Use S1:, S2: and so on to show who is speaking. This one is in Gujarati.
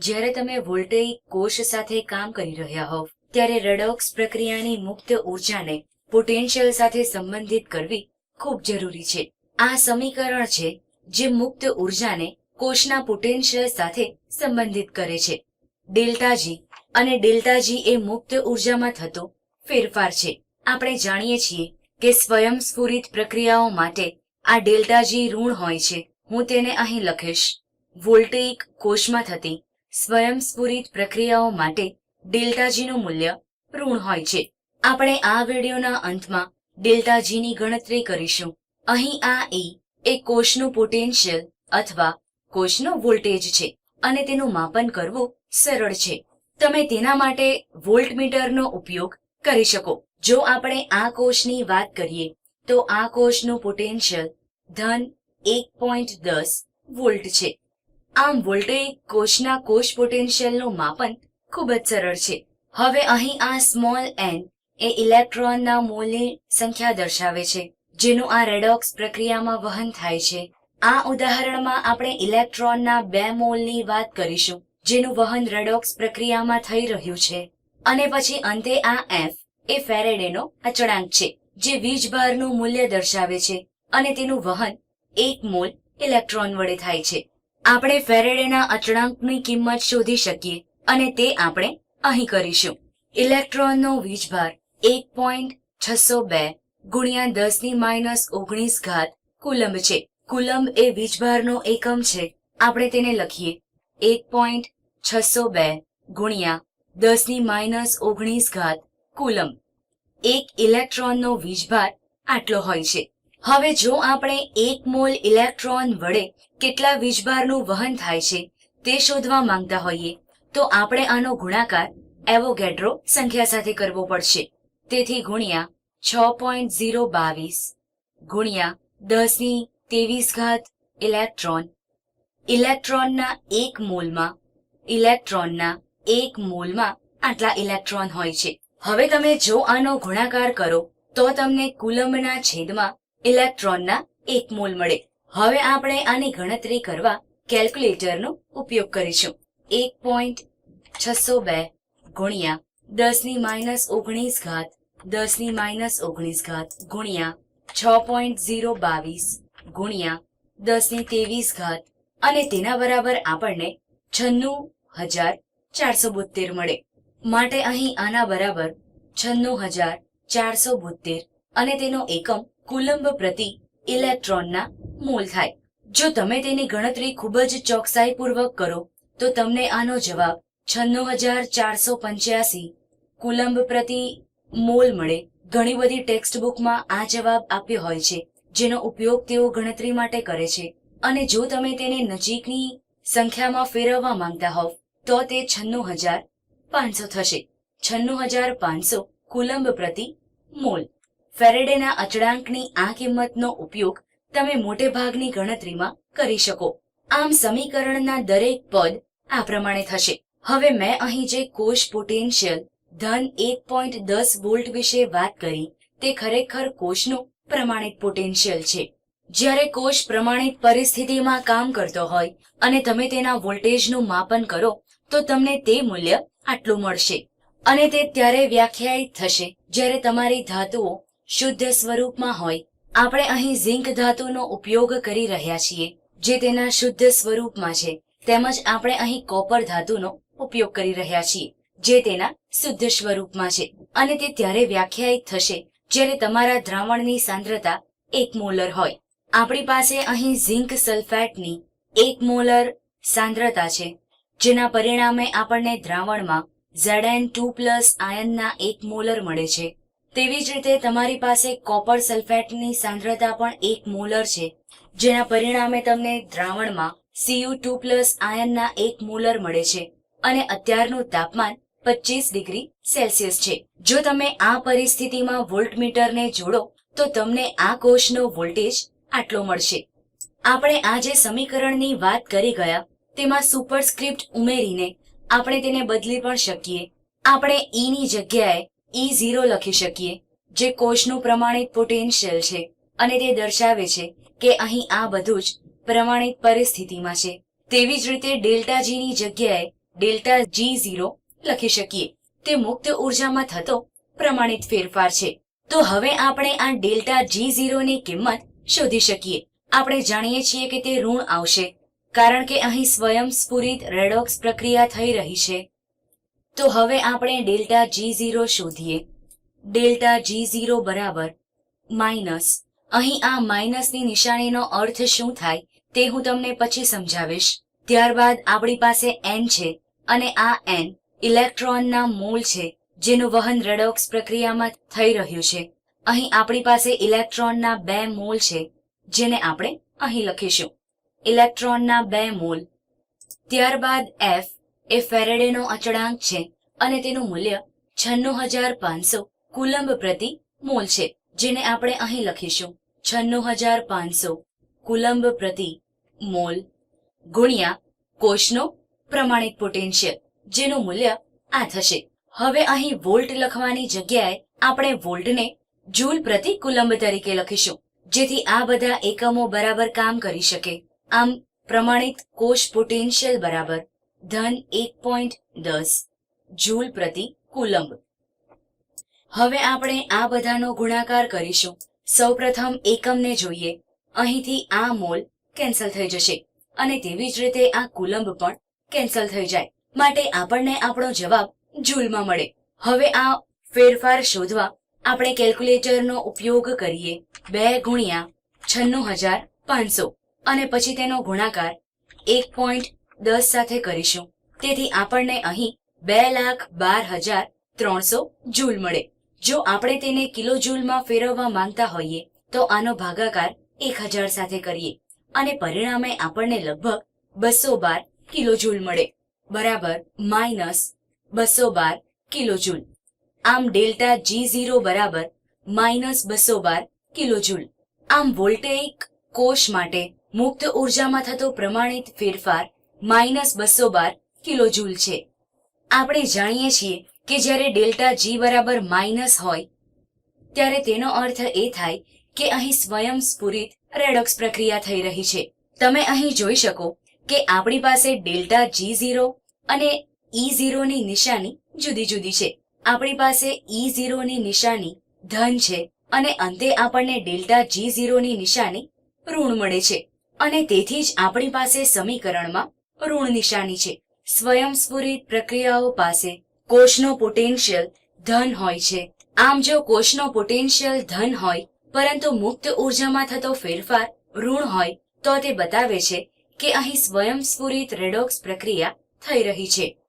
S1: જ્યારે તમે વોલ્ટેઇક કોષ સાથે કામ કરી રહ્યા હોવ, ત્યારે રેડોક્સ પ્રક્રિયાની મુક્ત ઉર્જાને પોટેન્શિયલ સાથે સંબંધિત કરવી ખૂબ જરૂરી છે. આ સમીકરણ છે જે મુક્ત ઉર્જાને કોષના પોટેન્શિયલ સાથે સંબંધિત કરે છે. ડેલ્ટા જી અને ડેલ્ટા જી એ મુક્ત ઉર્જામાં થતો ફેરફાર છે. આપણે જાણીએ છીએ કે સ્વયંસ્ફુરિત પ્રક્રિયાઓ માટે આ ડેલ્ટા જી ઋણ હોય છે. હું તેને અહીં લખીશ. વોલ્ટેઇક કોષમાં થતી સ્વયંસ્ફુરિત પ્રક્રિયાઓ માટે ડેલ્ટાજીનું મૂલ્ય ઋણ હોય છે. આપણે આ વિડીયોના અંતમાં ડેલ્ટાજીની ગણતરી કરીશું. અહીં આ એ એ કોષનું પોટેન્શિયલ અથવા કોષનો વોલ્ટેજ છે અને તેનું માપન કરવું સરળ છે. તમે તેના માટે વોલ્ટમીટરનો ઉપયોગ કરી શકો. જો આપણે આ કોષની વાત કરીએ, તો આ કોષનું પોટેન્શિયલ ધન એક પોઈન્ટ દસ વોલ્ટ છે. આમ વોલ્ટેઇક કોષના કોષ પોટેન્શિયલનું માપન ખૂબ જ સરળ છે. હવે અહીં આ સ્મોલ એન એ ઇલેક્ટ્રોનના મોલની સંખ્યા દર્શાવે છે, જેનું આ રેડોક્સ પ્રક્રિયામાં વહન થાય છે. આ ઉદાહરણમાં આપણે ઇલેક્ટ્રોનના બે મોલની વાત કરીશું, જેનું વહન રેડોક્સ પ્રક્રિયામાં થઈ રહ્યું છે. અને પછી અંતે આ એફ એ ફેરેડેનો અચળાંક છે, જે વીજભારનું મૂલ્ય દર્શાવે છે, અને તેનું વહન એક મોલ ઇલેક્ટ્રોન વડે થાય છે. આપણે ફેરેડેના અચળાંકની કિંમત શોધી શકીએ અને તે આપણે અહીં કરીશું. ઇલેક્ટ્રોનનો વીજભાર એક પોઈન્ટ છસો બે ગુણ્યા દસની માઇનસ ઓગણીસ ઘાત કુલંબ છે. કુલંબ એ વીજભારનો એકમ છે. આપણે તેને લખીએ. એક પોઈન્ટ છસો બે ગુણ્યા દસની માઇનસ ઓગણીસ ઘાત કુલંબ. એક ઇલેક્ટ્રોનનો વીજભાર આટલો હોય છે. હવે જો આપણે એક મોલ ઇલેક્ટ્રોન વડે કેટલા વીજભારનું વહન થાય છે તે શોધવા માંગતા હોઈએ, તો આપણે આનો ગુણાકાર એવોગેડ્રો સંખ્યા સાથે કરવો પડશે. તેથી ગુણ્યા છ પોઈન્ટ ઝીરો બાવીસ, ગુણ્યા દસની ત્રેવીસ ઘાત ઇલેક્ટ્રોન, ઇલેક્ટ્રોનના એક મોલમાં, ઇલેક્ટ્રોનના એક મોલમાં આટલા ઇલેક્ટ્રોન હોય છે. હવે તમે જો આનો ગુણાકાર કરો, તો તમને કુલંબના છેદમાં ઇલેક્ટ્રોનના એક મોલ મળે. હવે આપણે આની ગણતરી કરવા કેલ્ક્યુલેટરનો ઉપયોગ કરીશું. એક પોઈન્ટ છસો બે ગુણ્યા દસની માઇનસ ઓગણીસ ઘાત, દસની માઇનસ ઓગણીસ ઘાત ગુણ્યા છ પોઈન્ટ ઝીરો બાવીસ ગુણ્યા દસની ત્રેવીસ ઘાત અને તેના બરાબર આપણને છન્નું હજાર ચારસો બોતેર મળે. માટે અહીં આના બરાબર છન્નું હજાર ચારસો બોતેર અને તેનો એકમ કુલંબ પ્રતિ ઇલેક્ટ્રોનના મોલ થાય. જો તમે તેની ગણતરી ખૂબ જ ચોકસાઈપૂર્વક કરો, તો તમને આનો જવાબ છન્નું હજાર ચારસો પંચ્યાસી કુલંબ પ્રતિ મોલ મળે. ઘણી બધી ટેક્સ્ટ બુકમાં આ જવાબ આપ્યો હોય છે, જેનો ઉપયોગ તેઓ ગણતરી માટે કરે છે. અને જો તમે તેને નજીકની સંખ્યામાં ફેરવવા માંગતા હોવ, તો તે છન્નું હજાર પાંચસો થશે. છન્નું હજાર પાંચસો કુલંબ પ્રતિ મોલ. ફેરેડેના અચળાંકની આ કિંમતનો ઉપયોગ તમે મોટે ભાગની ગણતરીમાં કરી શકો. આમ સમીકરણના દરેક પદ આ પ્રમાણે થશે. હવે મેં અહીં જે કોષ પોટેન્શિયલ ધન એક પોઈન્ટ દસ વોલ્ટ વિશે વાત કરી, તે ખરેખર કોષનું પ્રમાણિત પોટેન્શિયલ છે. જ્યારે કોષ પ્રમાણિત પરિસ્થિતિમાં કામ કરતો હોય અને તમે તેના વોલ્ટેજનું માપન કરો, તો તમને તે મૂલ્ય આટલું મળશે. અને તે ત્યારે વ્યાખ્યાયિત થશે જ્યારે તમારી ધાતુઓ શુદ્ધ સ્વરૂપમાં હોય. આપણે અહીં ઝીંક ધાતુનો ઉપયોગ કરી રહ્યા છીએ, જે તેના શુદ્ધ સ્વરૂપમાં છે. તેમજ આપણે અહીં કોપર ધાતુનો ઉપયોગ કરી રહ્યા છીએ, જે તેના શુદ્ધ સ્વરૂપમાં છે. અને તે ત્યારે વ્યાખ્યાયિત થશે, જ્યારે તમારા દ્રાવણની સાંદ્રતા એક મોલર હોય. આપણી પાસે અહીં ઝીંક સલ્ફેટની એક મોલર સાંદ્રતા છે, જેના પરિણામે આપણને દ્રાવણમાં Zn ટુ પ્લસ આયનના એક મોલર મળે છે. તેવી જ રીતે તમારી પાસે કોપર સલ્ફેટની સાંદ્રતા પણ એક મોલર છે, જેના પરિણામે તમને દ્રાવણમાં સીયુ ટુ પ્લસ આયનના એક મોલર મળે છે અને અત્યારનું તાપમાન પચીસ ડિગ્રી સેલ્સિયસ છે. જો તમે આ પરિસ્થિતિમાં વોલ્ટમીટરને જોડો, તો તમને આ કોષનો વોલ્ટેજ આટલો મળશે. આપણે આ જે સમીકરણની વાત કરી ગયા, તેમાં સુપરસ્ક્રિપ્ટ ઉમેરીને આપણે તેને બદલી પણ શકીએ. આપણે ઈની જગ્યાએ ઈ ઝીરો લખી શકીએ, જે કોષનું પ્રમાણિત પોટેન્શિયલ છે અને તે દર્શાવે છે કે અહીં આ બધું જ પ્રમાણિત પરિસ્થિતિમાં છે. તેવી જ રીતે ડેલ્ટા જીની જગ્યાએ ડેલ્ટા જી ઝીરો લખી શકીએ. તે મુક્ત ઉર્જામાં થતો પ્રમાણિત ફેરફાર છે. તો હવે આપણે આ ડેલ્ટા જી ઝીરોની કિંમત શોધી શકીએ. આપણે જાણીએ છીએ કે તે ઋણ આવશે, કારણ કે અહીં સ્વયંસ્ફુરિત રેડોક્સ પ્રક્રિયા થઈ રહી છે. તો હવે આપણે ડેલ્ટા જી ઝીરો શોધીએ. ડેલ્ટા જી ઝીરો બરાબર માઇનસ અહીં આ માઇનસની નિશાનીનો અર્થ શું થાય તે હું તમને પછી સમજાવીશ. ત્યારબાદ આપણી પાસે એન છે અને આ એન ઇલેક્ટ્રોનના મૂળ છે, જેનું વહન રેડોક્સ પ્રક્રિયામાં થઈ રહ્યું છે. અહીં આપણી પાસે ઇલેક્ટ્રોનના બે મૂળ છે, જેને આપણે અહીં લખીશું. ઇલેક્ટ્રોનના બે મૂળ ત્યારબાદ એફ એ ફેરેડેનો અચળાંક છે અને તેનું મૂલ્ય છન્નું હજાર પાંચસો કુલંબ પ્રતિ મોલ છે, જેને આપણે અહીં લખીશું. છન્નું હજાર પાંચસો કુલંબ પ્રતિ મોલ ગુણ્યા કોષનો પ્રમાણિત પોટેન્શિયલ, જેનું મૂલ્ય આ થશે. હવે અહીં વોલ્ટ લખવાની જગ્યાએ આપણે વોલ્ટને જૂલ પ્રતિ કુલંબ તરીકે લખીશું, જેથી આ બધા એકમો બરાબર કામ કરી શકે. આમ પ્રમાણિત કોષ પોટેન્શિયલ બરાબર ધન એક પોઈન્ટ દસ, જૂલ પ્રતિ કુલંબ. હવે આપણે આ બધાનો ગુણાકાર કરીશું. સૌપ્રથમ એકમને જોઈએ. અહીંથી આ મોલ કેન્સલ થઈ જશે. અને તેવી જ રીતે આ કુલંબ પણ કેન્સલ થઈ જાય. માટે આપણને આપણો જવાબ જૂલમાં મળે. હવે આ ફેરફાર શોધવા આપણે કેલ્ક્યુલેટરનો ઉપયોગ કરીએ. બે ગુણ્યા છન્નું હજાર પાંચસો. અને પછી તેનો ગુણાકાર એક પોઈન્ટ દસ સાથે કરીશું. તેથી આપણને અહીં બે લાખ બાર હજાર ત્રણસો જૂલ મળે. જો આપણે તેને કિલો જૂલમાં ફેરવવા માંગતા હોઈએ, તો આનો ભાગાકાર એક હજાર સાથે કરીએ. અને પરિણામે આપણને લગભગ બસો બાર કિલો જૂલ મળે. બરાબર, માઇનસ બસો બાર કિલો જૂલ. આમ ડેલ્ટા જી ઝીરો બરાબર માઇનસ બસો બાર કિલો જૂલ. આમ વોલ્ટેઇક કોષ માટે મુક્ત ઉર્જામાં થતો પ્રમાણિત ફેરફાર માઇનસ બસો બાર કિલો જૂલ છે. આપણે જાણીએ છીએ કે જ્યારે ડેલ્ટા જી બરાબર માઇનસ હોય, ત્યારે તેનો અર્થ એ થાય કે અહીં સ્વયંસ્ફુરિત રેડોક્સ પ્રક્રિયા થઈ રહી છે. તમે અહીં જોઈ શકો કે આપણી પાસે ડેલ્ટા જી ઝીરો અને ઈ ઝીરોની નિશાની જુદી જુદી છે. આપણી પાસે ઈ ઝીરોની નિશાની ધન છે અને અંતે આપણને ડેલ્ટા જી ઝીરોની નિશાની ઋણ મળે છે. અને તેથી જ આપણી પાસે સમીકરણમાં ઋણ નિશાની છે. સ્વયંસ્ફુરિત પ્રક્રિયાઓ પાસે કોષનો પોટેન્શિયલ ધન હોય છે. આમ જો કોષનો પોટેન્શિયલ ધન હોય, પરંતુ મુક્ત ઉર્જામાં થતો ફેરફાર ઋણ હોય, તો તે બતાવે છે કે અહીં સ્વયંસ્ફુરિત રેડોક્સ પ્રક્રિયા થઈ રહી છે.